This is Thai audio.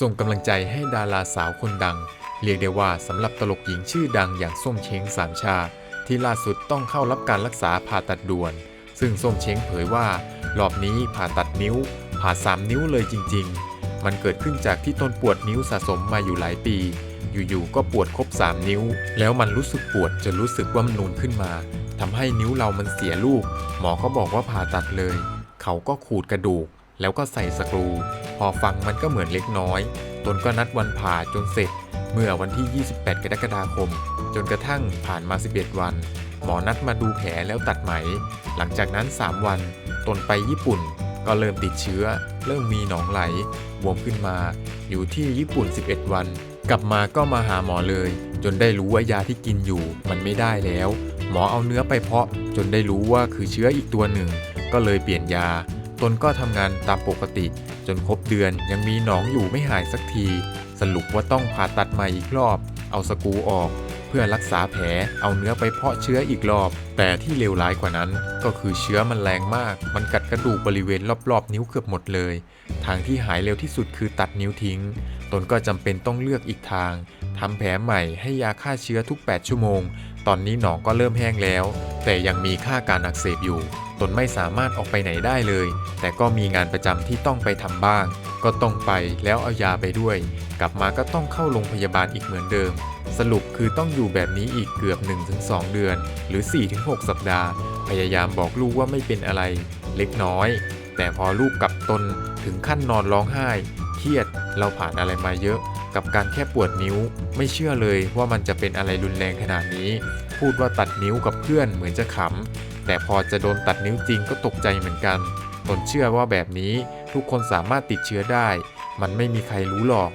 ส่งกำลังใจให้ดาราสาวคนดัง เรียกได้ว่าสำหรับตลกหญิงชื่อดังอย่างส้มเช้งสามชา ที่ล่าสุดต้องเข้ารับการรักษาผ่าตัดด่วน ซึ่งส้มเช้งเผยว่ารอบนี้ผ่าตัดนิ้ว ผ่าสามนิ้วเลยจริง ๆ มันเกิดขึ้นจากที่ตนปวดนิ้วสะสมมาอยู่หลายปี อยู่ๆก็ปวดครบ 3 นิ้ว แล้วมันรู้สึกปวดจนรู้สึกว่ามันนูนขึ้นมาทำให้นิ้วเรามันเสียลูก หมอก็บอกว่าผ่าตัดเลย เขาก็ขูดกระดูก แล้วก็ใส่สกรู พอฟังมันก็เหมือนเล็กน้อย ตนก็นัดวันผ่าจนเสร็จ เมื่อวันที่ 28 กรกฎาคม จนกระทั่งผ่านมา 11 วัน หมอนัดมาดูแผลแล้วตัดไหม หลังจากนั้น 3 วัน ตนไปญี่ปุ่น ก็เริ่มติดเชื้อ เริ่มมีหนองไหลบวมขึ้นมา อยู่ที่ญี่ปุ่น 11 วัน กลับมาก็มาหาหมอเลย จนได้รู้ว่ายาที่กินอยู่ มันไม่ได้แล้ว หมอเอาเนื้อไปเพาะ จนได้รู้ว่าคือเชื้ออีกตัวหนึ่ง ก็เลยเปลี่ยนยา ตนก็ทำงานตามปกติ จนครบเดือนยังมีหนองอยู่ไม่หายสักที สรุปว่าต้องผ่าตัดใหม่อีกรอบ เอาสกูออก เพื่อรักษาแผลเอาเนื้อไปเพาะเชื้ออีกรอบ แต่ที่เลวร้ายกว่านั้น ก็คือเชื้อมันแรงมาก มันกัดกระดูกบริเวณรอบๆ นิ้วเกือบหมดเลย ทางที่หายเร็วที่สุดคือตัดนิ้วทิ้ง ตนก็จำเป็นต้องเลือกอีกทางทำแผลใหม่ให้ยาฆ่าเชื้อทุก 8 ชั่วโมง ตอนนี้หนองก็เริ่มแห้งแล้ว แต่ยังมีค่าการอักเสบอยู่ ตนไม่สามารถออกไปไหนได้เลย แต่ก็มีงานประจำที่ต้องไปทำบ้าง ก็ต้องไปแล้วเอายาไปด้วย กลับมาก็ต้องเข้าโรงพยาบาลอีกเหมือนเดิม สรุปคือต้องอยู่แบบนี้อีกเกือบ 1-2 เดือน หรือ 4-6 สัปดาห์ พยายามบอกลูกว่าไม่เป็นอะไร เล็กน้อย แต่พอลูกกลับตนถึงขั้นนอนร้องไห้ เครียด เราผ่านอะไรมาเยอะ กับการแค่ปวดนิ้ว ไม่เชื่อเลยว่ามันจะเป็นอะไรรุนแรงขนาดนี้ พูดว่าตัดนิ้วกับเพื่อนเหมือนจะขำ แต่พอจะโดนตัดนิ้วจริงก็ตกใจเหมือนกัน ตนเชื่อว่าแบบนี้ทุกคนสามารถติดเชื้อได้ มันไม่มีใครรู้หรอก